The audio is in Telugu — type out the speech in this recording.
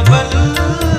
బల్